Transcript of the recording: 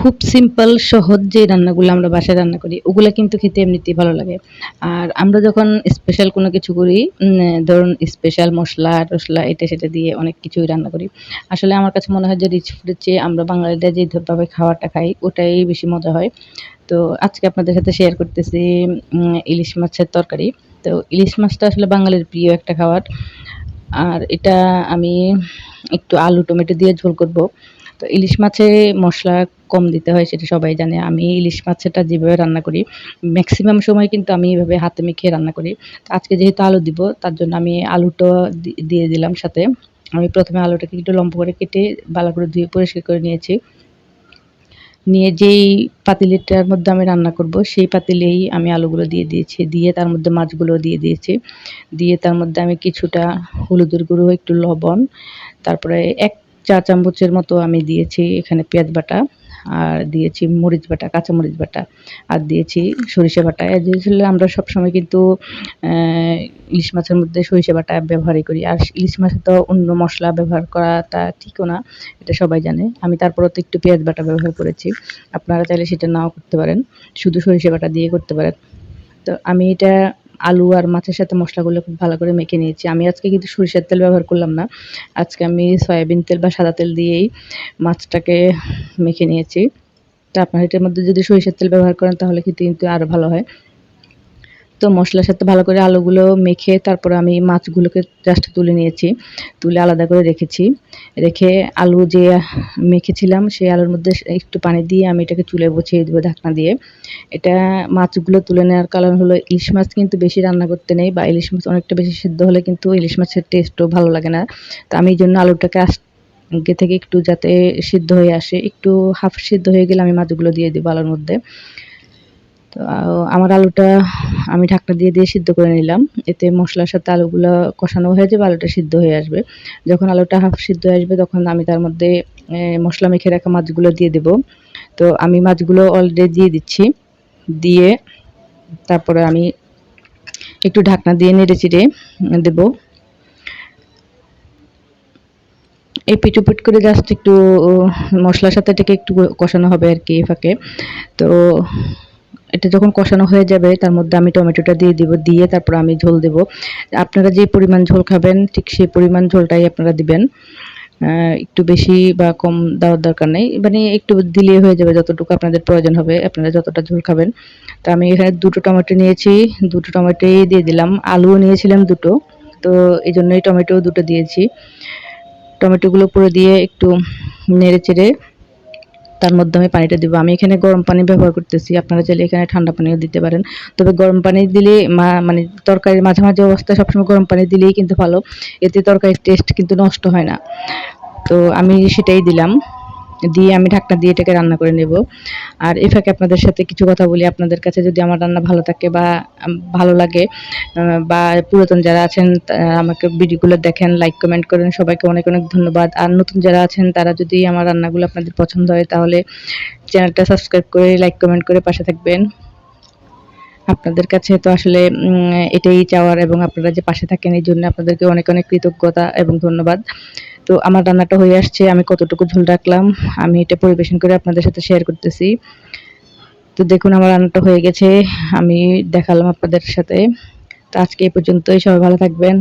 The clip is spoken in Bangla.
খুব সিম্পল সহজ যে রান্নাগুলো আমরা বাসায় রান্না করি, ওগুলো কিন্তু খেতে এমনিতেই ভালো লাগে। আর আমরা যখন স্পেশাল কোনো কিছু করি ধরুন স্পেশাল মশলা, টসলা, এটা সেটা দিয়ে অনেক কিছুই রান্না করি। আসলে আমার কাছে মনে হয় যে রিচ ফুডের চেয়ে আমরা বাঙালিরা যেভাবে খাবারটা খাই, ওটাই বেশি মজা হয়। তো আজকে আপনাদের সাথে শেয়ার করতেছি ইলিশ মাছের তরকারি। তো ইলিশ মাছটা আসলে বাঙালির প্রিয় একটা খাবার। আর এটা আমি একটু আলু, টমেটো দিয়ে ঝোল করব। তো ইলিশ মাছে মশলা কম দিতে হয়, সেটা সবাই জানে। আমি ইলিশ মাছেরটা যেভাবে রান্না করি ম্যাক্সিমাম সময় কিন্তু আমি এভাবে হাতে মেখে রান্না করি। আজকে যেহেতু আলু দিব, তার জন্য আমি আলুটা দিয়ে দিলাম সাথে। আমি প্রথমে আলুটাকে একটু লম্বা করে কেটে ভালো করে ধুয়ে পরিষ্কার করে নিয়েছি। নিয়ে যেই পাতিলটার মধ্যে আমি রান্না করব, সেই পাতিলেই আমি আলুগুলো দিয়ে দিয়েছি। দিয়ে তার মধ্যে মাছগুলো দিয়ে দিয়েছি। দিয়ে তার মধ্যে আমি কিছুটা হলুদের গুঁড়ো, একটু লবণ, তারপরে এক চা চামচের মতো আমি দিয়েছি এখানে পেঁয়াজ বাটা। আর দিয়েছি মরিচ বাটা, কাঁচা মরিচ বাটা। আর দিয়েছি সরিষা বাটা। এই জিনিসগুলো আমরা সবসময় কিন্তু ইলিশ মাছের মধ্যে সরিষা বাটা ব্যবহারই করি। আর ইলিশ মাছে তো অন্য মশলা ব্যবহার করাটা ঠিকও না, এটা সবাই জানে। আমি তারপরও তো একটু পেঁয়াজ বাটা ব্যবহার করেছি। আপনারা চাইলে সেটা নাও করতে পারেন। শুধু সরিষা বাটা দিয়ে করতে পারেন। তো আমি এটা আলু আর মাছের সাথে মশলাগুলো খুব ভালো করে মেখে নিয়েছি। আমি আজকে কিন্তু সরিষার তেল ব্যবহার করলাম না। আজকে আমি সয়াবিন তেল বা সাদা তেল দিয়েই মাছটাকে মেখে নিয়েছি। তা আপনার এটার মধ্যে যদি সরিষার তেল ব্যবহার করেন তাহলে কিন্তু আরও ভালো হয়। তো মশলার সাথে ভালো করে আলুগুলো মেখে তারপরে আমি মাছগুলোকে জাস্ট তুলে নিয়েছি। তুলে আলাদা করে রেখেছি। রেখে আলু যে মেখেছিলাম, সেই আলুর মধ্যে একটু পানি দিয়ে আমি এটাকে চুলে বসিয়ে দেবো ঢাকনা দিয়ে। এটা মাছগুলো তুলে নেওয়ার কারণ হলো ইলিশ মাছ কিন্তু বেশি রান্না করতে নেই বা ইলিশ মাছ অনেকটা বেশি সিদ্ধ হলে কিন্তু ইলিশ মাছের টেস্টও ভালো লাগে না। তো আমি এই জন্য আলুটাকে আস- আগে থেকে একটু যাতে সিদ্ধ হয়ে আসে, একটু হাফ সিদ্ধ হয়ে গেলে আমি মাছগুলো দিয়ে দেবো আলুর মধ্যে। তো আমার আলুটা আমি ঢাকনা দিয়ে দিয়ে সিদ্ধ করে নিলাম। এতে মশলার সাথে আলুগুলো কষানো হয়ে যাবে, আলুটা সিদ্ধ হয়ে আসবে। যখন আলুটা হাফ সিদ্ধ হয়ে আসবে, তখন আমি তার মধ্যে মশলা মেখে রাখা মাছগুলো দিয়ে দেব। তো, আমি মাছগুলো অলরেডি দিয়ে দিচ্ছি। দিয়ে তারপরে আমি একটু ঢাকনা দিয়ে নেড়ে চিড়ে দেবো। এই পিটুপিট করে জাস্ট একটু মশলার সাথে এটাকে একটু কষানো হবে আর কি ফাঁকে। তো এটা যখন কষানো হয়ে যাবে, তার মধ্যে আমি টমেটোটা দিয়ে দিব, দিয়ে তারপর আমি ঝোল দেব। আপনারা যে পরিমাণ ঝোল খাবেন, ঠিক সেই পরিমাণ ঝোলটাই আপনারা দিবেন। একটু বেশি বা কম দেওয়ার দরকার নেই। মানে একটু দিলে হয়ে যাবে যতটুকু আপনাদের প্রয়োজন হবে, আপনারা যতটা ঝোল খাবেন। তো আমি এখানে দুটো টমেটো নিয়েছি, দুটো টমেটোই দিয়ে দিলাম। আলুও নিয়েছিলাম দুটো, তো এই জন্যই টমেটো দুটো দিয়েছি। টমেটোগুলো পুরো দিয়ে একটু নেড়ে চেড়ে তার মধ্যে আমি পানিটা দিব। আমি এখানে গরম পানি ব্যবহার করতেছি। আপনারা চাইলে এখানে ঠান্ডা পানিও দিতে পারেন। তবে গরম পানি দিলে মানে তরকারির মাঝামাঝি অবস্থায় সবসময় গরম পানি দিলেই কিন্তু ভালো। এতে তরকারির টেস্ট কিন্তু নষ্ট হয় না। তো আমি সেটাই দিলাম। দিয়ে আমি ঢাকনা দিয়ে এটাকে রান্না করে নেব। আর এই ফাঁকে আপনাদের সাথে কিছু কথা বলি। আপনাদের কাছে যদি আমার রান্না ভালো থাকে বা ভালো লাগে বা পুরাতন যারা আছেন আমাকে ভিডিওগুলো দেখেন লাইক কমেন্ট করেন, সবাইকে অনেক অনেক ধন্যবাদ। আর নতুন যারা আছেন, তারা যদি আমার রান্নাগুলো আপনাদের পছন্দ হয়, তাহলে চ্যানেলটা সাবস্ক্রাইব করে লাইক কমেন্ট করে পাশে থাকবেন। আপনাদের কাছে তো আসলে এটাই চাওয়ার এবং আপনারা যে পাশে থাকেন, এই জন্য আপনাদেরকে অনেক অনেক কৃতজ্ঞতা এবং ধন্যবাদ। তো আমার রান্নাটা হয়ে আসছে, আমি কতটুকু ঝোল রাখলাম, আমি এটা পরিবেশন করে আপনাদের সাথে শেয়ার করতেছি। তো দেখুন আমার রান্নাটা হয়ে গেছে, আমি দেখালাম আপনাদের সাথে। তো আজকে এই পর্যন্তই, সবাই ভালো থাকবেন।